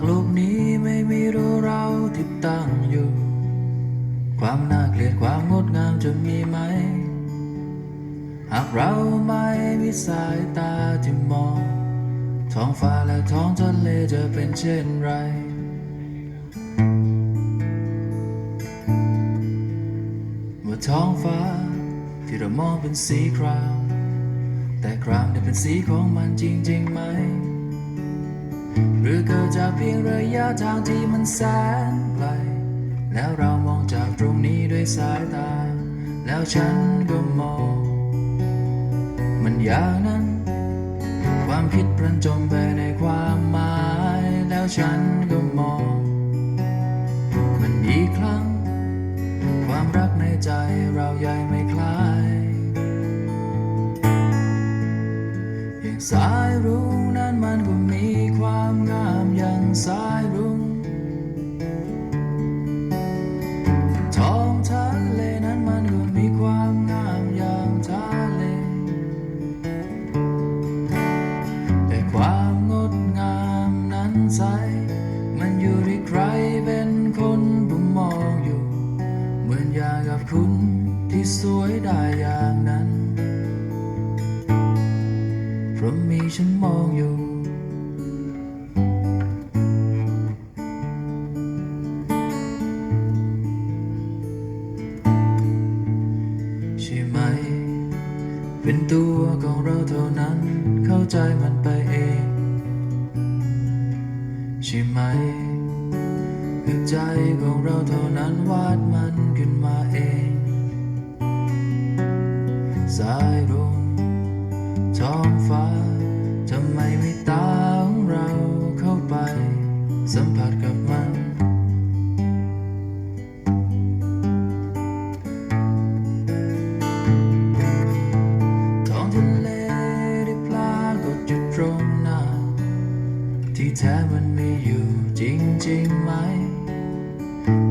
ากโลกนี้ไม่มีรู้เราที่ตั้งอยู่ ความน่าเกลียดความงดงามจะมีไหม หากเราไม่มีสายตาที่มอง ท้องฟ้าและท้องทะเลจะเป็นเช่นไรเมื่อท้องฟ้าที่เรามองเป็นสีคราม แต่ครามได้เป็นสีของมันจริงๆไหม รือเกิดจากเพียงระยะทางที่มันแสนไกล แล้วเรามองจากตรงนี้ด้วยสายตา แล้วฉันก็มอง มันอย่างนั้น ความคิดพลันจมไปในความหมาย แล้วฉันก็มอง มันอีกครั้ง ความรักในใจเราใหญ่ไม่คล้ายอย่างสาย ใส มันอยู่ที่ใครเป็นคนผู้มองอยู่ เหมือนอย่างกับคุณที่สวยได้อย่างนั้น เพราะมีฉันมองอยู่ใช่ไหม เป็นตัวของเราเท่านั้น เข้าใจมันไปเอง ช่ไหมใจของเราเท่านั้นวาดมันขึ้นมาเอง สายรุ้งท้องฟ้าทำไมไม่ตาของเราเข้าไป สัมผัสกับมัน ท้องทะเลได้ปรากฏอยู่ตรงหน้า ที่แท้มัน มีอยู่จริงไหม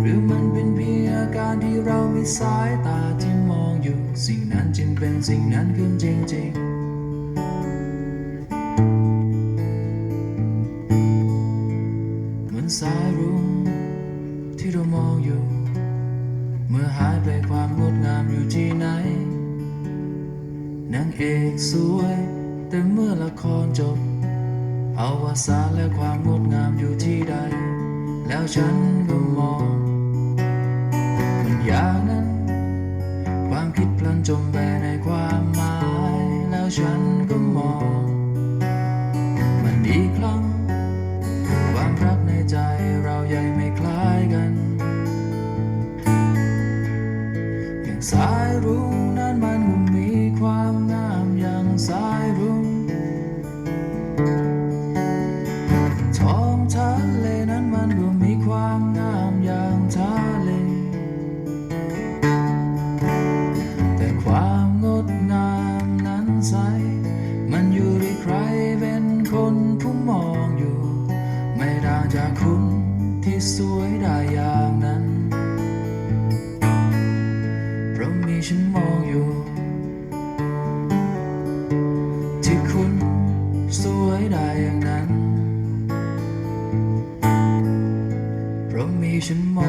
หรือมันเป็นเพียงอาการที่เรามีสายตาที่มองอยู่ สิ่งนั้นจึงเป็นสิ่งนั้นขึ้นจริงๆเหมือนสายรุ้งที่เรามองอยู่ เมื่อหายไปความงดงามอยู่ที่ไหนนางเอกสวย แต่เมื่อละครจบ อาวสานและความงดงามอยู่ที่ใด แล้วฉันก็มอง มันอย่างนั้น ความคิดพลันจมไปในความหมาย แล้วฉันก็มอง มันอีกครั้ง ความรักในใจเรายังไม่คล้ายกันอย่างสาย ความงามอย่างทะเลแต่ความงดงามนั้นใส ฉันมองอยู่